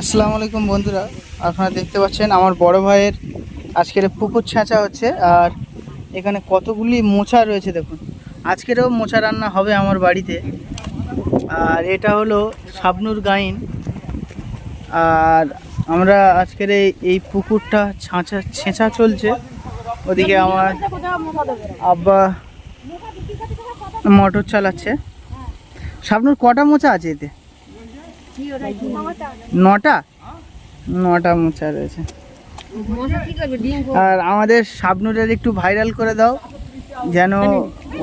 আসসালামু আলাইকুম বন্ধুরা, আপনারা দেখতে পাচ্ছেন আমার বড় ভাইয়ের আজকের পুকুর ছাঁচা হচ্ছে, আর এখানে কতগুলি মোচা রয়েছে দেখুন। আজকেরও মোচা রান্না হবে আমার বাড়িতে, আর এটা হলো শাবনুর গাইন, আর আমরা আজকের এই পুকুরটা ছাঁচা, ছেঁচা চলছে। ওদিকে আমার আব্বা মোটর চালাচ্ছে। শাবনুর কটা মোচা আছে এতে? নটা? নটা মোচা রয়েছে। আর আমাদের শাবনুরের একটু ভাইরাল করে দাও যেন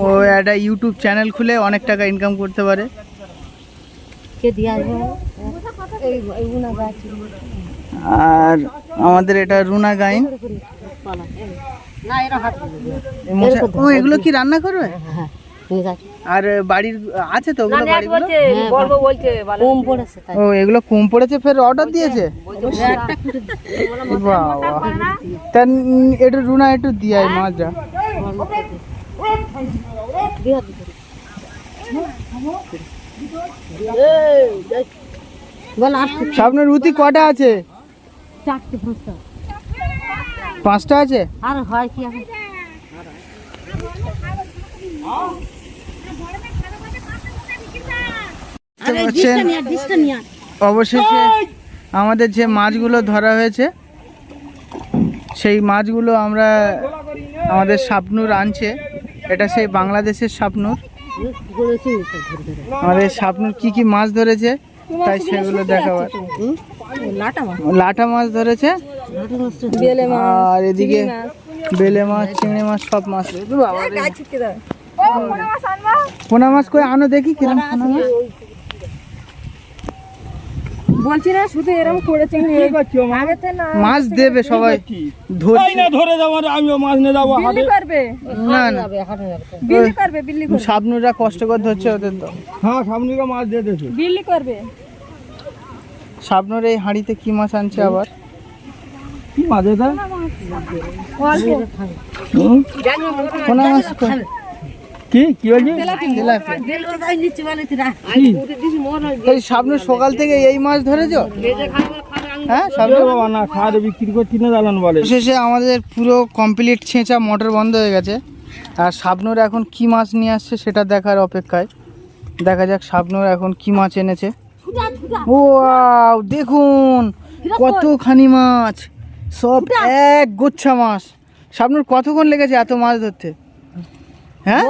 ও একটা ইউটিউব চ্যানেল খুলে অনেক টাকা ইনকাম করতে পারে। আর আমাদের এটা রুনা গাইন। ও এগুলো কি রান্না করবে? আর বাড়ির আছে তো ওগুলো বাড়িগুলো কম পড়েছে তাই। ও এগুলো কম পড়েছে ফের অর্ডার দিয়েছে? বাবা। তা একটু রুনা একটু দিয়াই মজা সামনের রুটি কটা আছে? চারটে পাঁচটা। পাঁচটা আছে? আর হয় কি এখন দেখতে পাচ্ছেন। অবশেষে আমাদের যে মাছগুলো ধরা হয়েছে সেই মাছগুলো আমরা আমাদের সাপনুর আনছে। এটা সেই বাংলাদেশের ধরে। আমাদের সাপনুর কি কি মাছ ধরেছে তাই সেগুলো দেখাবার? লাটা মাছ। ধরেছে লাটা মাছ তো আর এদিকে বেলে মাছ চিংড়ি মাছ সব মাছ। পোনা মাছ কই? আনো দেখি কিরম পোনা মাছ। বলছি না শুধু এরকম করেছে আগে তো না মাছ দেবে সবাই। ধরছে। না ধরে যাব আর আমিও মাছ নিয়ে যাব বিল্লি করবে? না না। বিল্লি করবে বিল্লি করবে। সাবনুরা কষ্ট করে ধরছে ওদের তো। হ্যাঁ মাছ দিয়ে বিল্লি করবে? সাবনুর এই হাঁড়িতে কি মাছ আনছে আবার? কি মাছ এটা? অল্প মাছ? কি? কি বলছি এই সাবনুর সকাল থেকে এই মাছ ধরেছো? হ্যাঁ এ বাবা না খাওয়ারে বিক্রি করছি না জ্বালান বলে। শেষে আমাদের পুরো কমপ্লিট ছেঁচা মোটর বন্ধ হয়ে গেছে। আর শাবনুর এখন কি মাছ নিয়ে আসছে সেটা দেখার অপেক্ষায়। দেখা যাক শাবনুর এখন কি মাছ এনেছে। ও দেখুন কতখানি মাছ। সব এক গুচ্ছা মাছ। শাবনুর কতক্ষণ লেগেছে এত মাছ ধরতে? হ্যাঁ?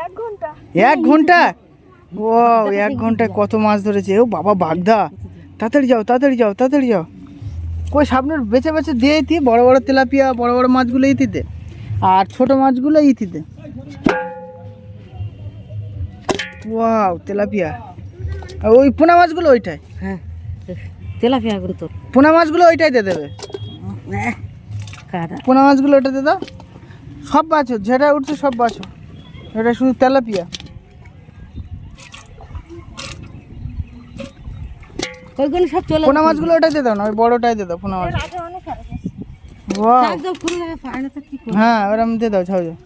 এক ঘণ্টা। ও এক ঘন্টায় কত মাছ ধরেছে? ও বাবা বাগদা। তাড়াতাড়ি যাও তাড়াতাড়ি যাও তাড়াতাড়ি যাও। কই সামনের বেছে বেছে দিয়ে ইতি বড় বড় তেলাপিয়া বড় বড় মাছগুলো ইতিতে। আর ছোট মাছগুলো ইতিতে। Wow tilapia. ওই পোনা মাছগুলো ওইটাই হ্যাঁ তেলাপিয়া গুলো তোর। পোনা মাছগুলো ওইটাই দিয়ে দেবে। পোনা মাছগুলো ওইটাতে দাও। সব বাছো যেটা উঠছে সব বাছো। এটা শুধু তেলাপিয়া। ওইগুলো সব চলে পোনা মাছগুলো ওটাই দিয়ে দাও না ওই বড়টাই দিয়ে দাও পোনা মাছ। হ্যাঁ ওরম দিয়ে দাও ছাও যাও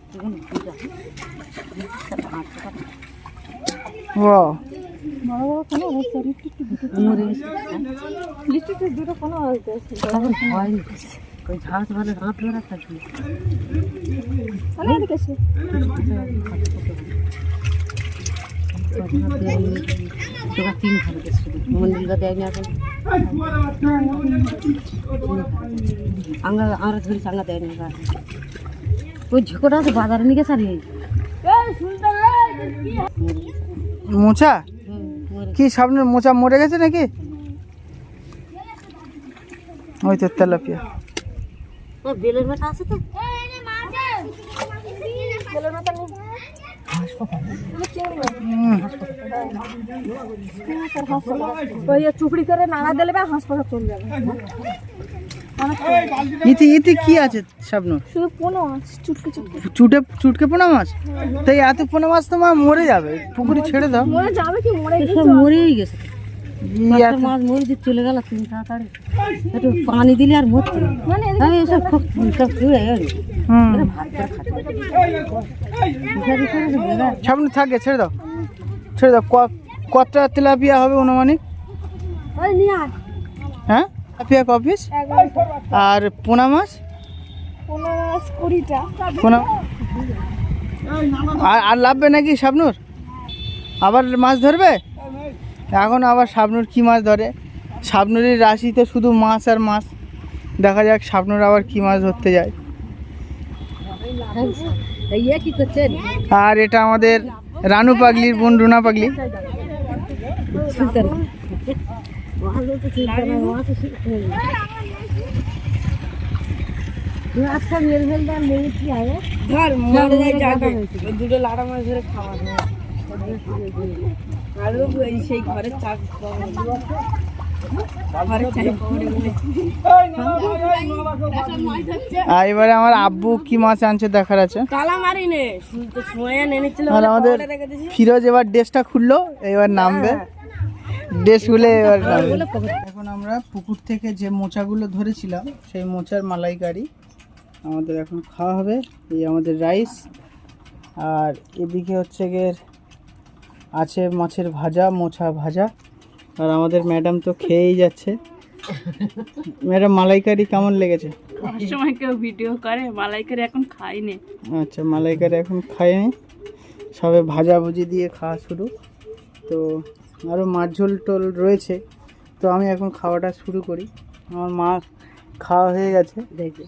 ওয়াও দুটো কোনো ওই ঝাঁস ভালো মানে তোরা তিন মন্দিরটা দেয়নি এখন আমরা দেয়নি। ওই ঝোঁকোটা তো বাজারে নিয়ে গেছে। মোচা? কি সামনে মোচা মরে গেছে নাকি? ওই তো তেলাপিয়া। ও বেলের মাথা আছে তো? চুপড়ি করে নাড়া দিলে বা হাসপাতাল চলে যাবে। ইতি ইতি কি আছে শুধু কোনো মাছ চুটকি চুটকি। চুটে চুটকে পোনা মাছ? তাই এত পোনা মাছ তো মা মরে যাবে। পুকুরে ছেড়ে দাও। মরে যাবে কি? মরে গেছে। মরেই গেছে। মাছ মরে চলে গেল তুমি তাড়াতাড়ি। একটু পানি দিলে আর মরতে। মানে আমি এসব খুব সব চুড়ে গেলি হুম। ভাত করে খাচ্ছে। সামনে থাকে ছেড়ে দাও। ছেড়ে দাও। তেলাপিয়া হবে অনুমানিক? হ্যাঁ? তেলাপিয়া ক পিস আর পোনা মাছ? পোনা আর আর লাভবে নাকি শাবনুর? আবার মাছ ধরবে? এখন আবার শাবনুর কি মাছ ধরে? শাবনুরের রাশিতে শুধু মাছ আর মাছ। দেখা যাক শাবনুর আবার কি মাছ ধরতে যায়। আর এটা আমাদের রানু পাগলির বোন রুনা পাগলি। দুটো লাড়া মাছ ধরে খাওয়া যায় আর সেই ঘরের এবারে আমার আব্বু কি মাছ আনছে দেখার আছে? আমাদের ফিরোজ এবার ড্রেসটা খুললো এবার নামবে। ড্রেস খুলে এবার নামবে। এখন আমরা পুকুর থেকে যে মোচাগুলো ধরেছিলাম সেই মোচার মালাইকারি আমাদের এখন খাওয়া হবে। এই আমাদের রাইস। আর এদিকে হচ্ছে গিয়ে আছে মাছের ভাজা মোছা ভাজা। আর আমাদের ম্যাডাম তো খেয়েই যাচ্ছে। ম্যাডাম মালাইকারি কেমন লেগেছে? সময় কেউ ভিডিও করে মালাইকারি এখন খাইনি। আচ্ছা মালাইকারি এখন খাইনি। সবে ভাজা ভুজি দিয়ে খাওয়া শুরু। তো আরও মাছ ঝোল টোল রয়েছে। তো আমি এখন খাওয়াটা শুরু করি। আমার মা খাওয়া হয়ে গেছে। দেখবে